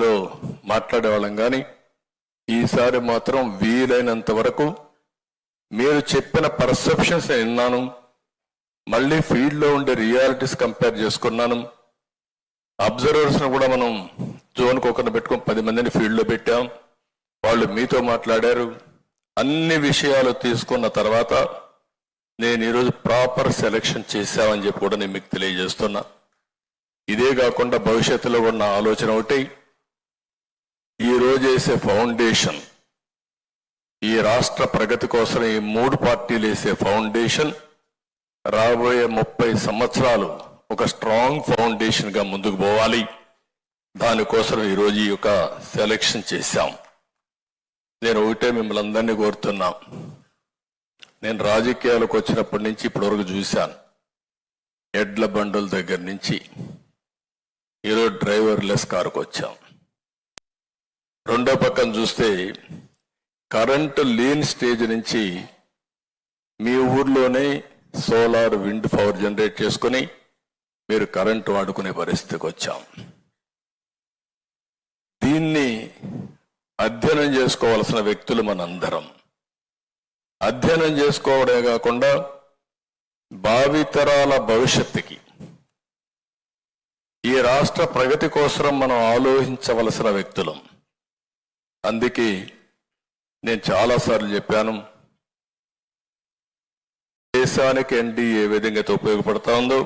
స్థాయిలో మాట్లాడేవాళ్ళం కానీ ఈసారి మాత్రం వీలైనంత వరకు మీరు చెప్పిన పర్సెప్షన్స్ నేను విన్నాను. మళ్ళీ ఫీల్డ్లో ఉండే రియాలిటీస్ కంపేర్ చేసుకున్నాను. అబ్జర్వర్స్ను కూడా మనం జోన్కి ఒకరిని పెట్టుకొని పది మందిని ఫీల్డ్లో పెట్టాం. వాళ్ళు మీతో మాట్లాడారు. అన్ని విషయాలు తీసుకున్న తర్వాత నేను ఈరోజు ప్రాపర్ సెలెక్షన్ చేశామని చెప్పి కూడా నేను మీకు తెలియజేస్తున్నా. ఇదే కాకుండా భవిష్యత్తులో ఉన్న ఆలోచన ఒకటి ఈరోజు వేసే ఫౌండేషన్ ఈ రాష్ట్ర ప్రగతి కోసం ఈ మూడు పార్టీలు వేసే ఫౌండేషన్ రాబోయే ముప్పై సంవత్సరాలు ఒక స్ట్రాంగ్ ఫౌండేషన్గా ముందుకు పోవాలి. దానికోసం ఈరోజు ఈ యొక్క సెలెక్షన్ చేశాం. నేను ఒకటే మిమ్మల్ని అందరినీ కోరుతున్నా. నేను రాజకీయాలకు వచ్చినప్పటి నుంచి ఇప్పటివరకు చూశాను. ఎడ్ల బండుల దగ్గర నుంచి ఈరోజు డ్రైవర్ లెస్ కారుకు వచ్చాం రెండో పక్కన చూస్తే కరెంటు లేని స్టేజ్ నుంచి మీ ఊర్లోనే సోలార్ విండ్ పవర్ జనరేట్ చేసుకుని మీరు కరెంటు వాడుకునే పరిస్థితికి వచ్చాం. దీన్ని అధ్యయనం చేసుకోవాల్సిన వ్యక్తులు మనందరం. అధ్యయనం చేసుకోవడమే కాకుండా భావితరాల భవిష్యత్తుకి. ఈ రాష్ట్ర ప్రగతి కోసం మనం ఆలోచించవలసిన వ్యక్తులం. అందుకే నేను చాలాసార్లు చెప్పాను దేశానికి ఎన్డీ ఏ విధంగా అయితే ఉపయోగపడతా ఉందో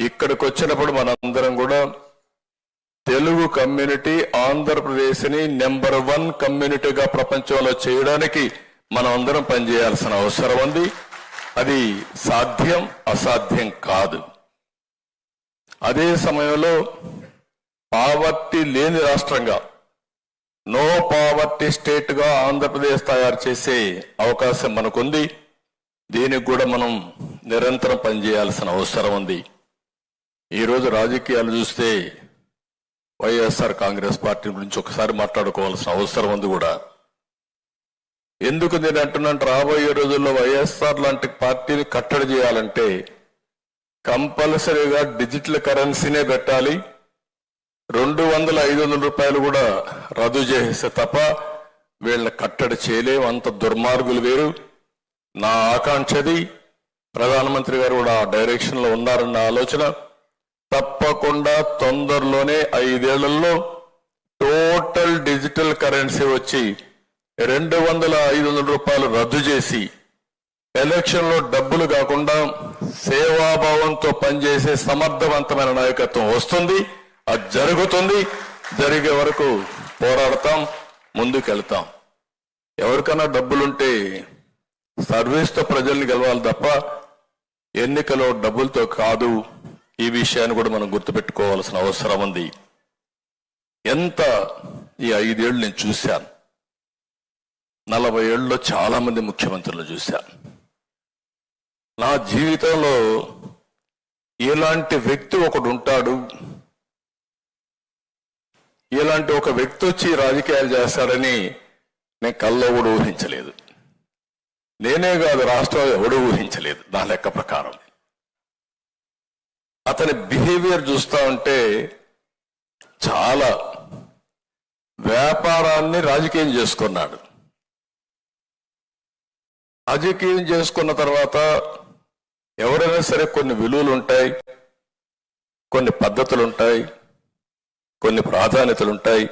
ఇక్కడికి వచ్చినప్పుడు మనందరం కూడా తెలుగు కమ్యూనిటీ ఆంధ్రప్రదేశ్ని నెంబర్ వన్ కమ్యూనిటీగా ప్రపంచంలో చేయడానికి మనం అందరం పనిచేయాల్సిన అవసరం ఉంది. అది సాధ్యం అసాధ్యం కాదు. అదే సమయంలో పావర్టీ లేని రాష్ట్రంగా నో పావర్టీ స్టేట్గా ఆంధ్రప్రదేశ్ తయారు చేసే అవకాశం మనకుంది. దీనికి కూడా మనం నిరంతరం పనిచేయాల్సిన అవసరం ఉంది. ఈరోజు రాజకీయాలు చూస్తే వైఎస్ఆర్ కాంగ్రెస్ పార్టీ గురించి ఒకసారి మాట్లాడుకోవాల్సిన అవసరం ఉంది కూడా. ఎందుకు నేను అంటున్నాను? రాబోయే రోజుల్లో వైఎస్ఆర్ లాంటి పార్టీని కట్టడి చేయాలంటే కంపల్సరీగా డిజిటల్ కరెన్సీనే పెట్టాలి. రెండు వందల ఐదు వందల రూపాయలు కూడా రద్దు చేసేస్తే తప్ప వీళ్ళని కట్టడి చేయలేం అంత దుర్మార్గులు వేరు. నా ఆకాంక్షది ప్రధానమంత్రి గారు కూడా ఆ డైరెక్షన్లో ఉన్నారన్న ఆలోచన. తప్పకుండా తొందరలోనే ఐదేళ్ళలో టోటల్ డిజిటల్ కరెన్సీ వచ్చి రెండు వందల ఐదు వందల రూపాయలు రద్దు చేసి ఎలక్షన్లో డబ్బులు కాకుండా సేవాభావంతో పనిచేసే సమర్థవంతమైన నాయకత్వం వస్తుంది. అది జరుగుతుంది. జరిగే వరకు పోరాడతాం ముందుకెళ్తాం. ఎవరికైనా డబ్బులుంటే సర్వీస్తో ప్రజల్ని గెలవాలి తప్ప ఎన్నికలో డబ్బులతో కాదు. ఈ విషయాన్ని కూడా మనం గుర్తుపెట్టుకోవాల్సిన అవసరం ఉంది. ఎంత ఈ ఐదేళ్ళు నేను చూశాను. నలభై ఏళ్ళలో చాలామంది ముఖ్యమంత్రులు చూశాను. నా జీవితంలో ఇలాంటి వ్యక్తి ఒకడు ఉంటాడు ఇలాంటి ఒక వ్యక్తి వచ్చి రాజకీయాలు చేస్తాడని నేను కల్లో కూడా ఊహించలేదు. నేనే కాదు రాష్ట్రం ఎవడు ఊహించలేదు నా లెక్క ప్రకారం. అతని బిహేవియర్ చూస్తా ఉంటే చాలా వ్యాపారాన్ని రాజకీయం చేసుకున్నాడు. రాజకీయం చేసుకున్న తర్వాత ఎవరైనా సరే కొన్ని విలువలు ఉంటాయి కొన్ని పద్ధతులు ఉంటాయి కొన్ని ప్రాధాన్యతలు ఉంటాయి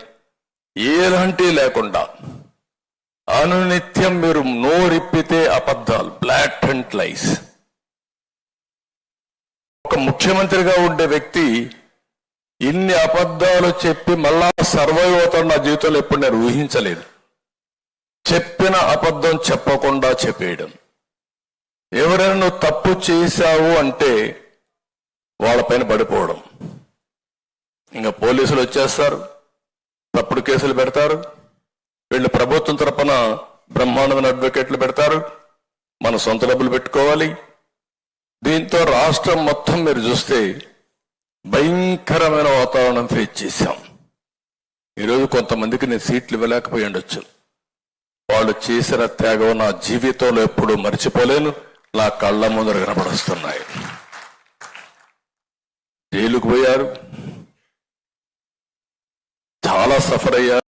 ఎలాంటి లేకుండా అనునిత్యం మీరు నోరిప్పితే అబద్ధాలు బ్లాట్ అండ్ లైస్ ఒక ముఖ్యమంత్రిగా ఉండే వ్యక్తి ఇన్ని అబద్ధాలు చెప్పి మళ్ళా సర్వైవ్ అవుతాడు నా జీవితంలో ఎప్పుడు నేను ఊహించలేదు. చెప్పిన అబద్ధం చెప్పకుండా చెప్పేయడం. ఎవరైనా నువ్వు తప్పు చేశావు అంటే వాళ్ళపైన పడిపోవడం. ఇంకా పోలీసులు వచ్చేస్తారు తప్పుడు కేసులు పెడతారు వీళ్ళు ప్రభుత్వం తరపున బ్రహ్మాండమైన అడ్వకేట్లు పెడతారు మన సొంత డబ్బులు పెట్టుకోవాలి. దీంతో రాష్ట్రం మొత్తం మీరు చూస్తే భయంకరమైన వాతావరణం ఫేస్ చేశాం. ఈరోజు కొంతమందికి నేను సీట్లు ఇవ్వలేకపోయి ఉండొచ్చు. వాళ్ళు చేసిన త్యాగం నా జీవితంలో ఎప్పుడూ మర్చిపోలేను. నా కళ్ళ ముందర కనపడొస్తున్నాయి జైలుకు పోయారు. safra aí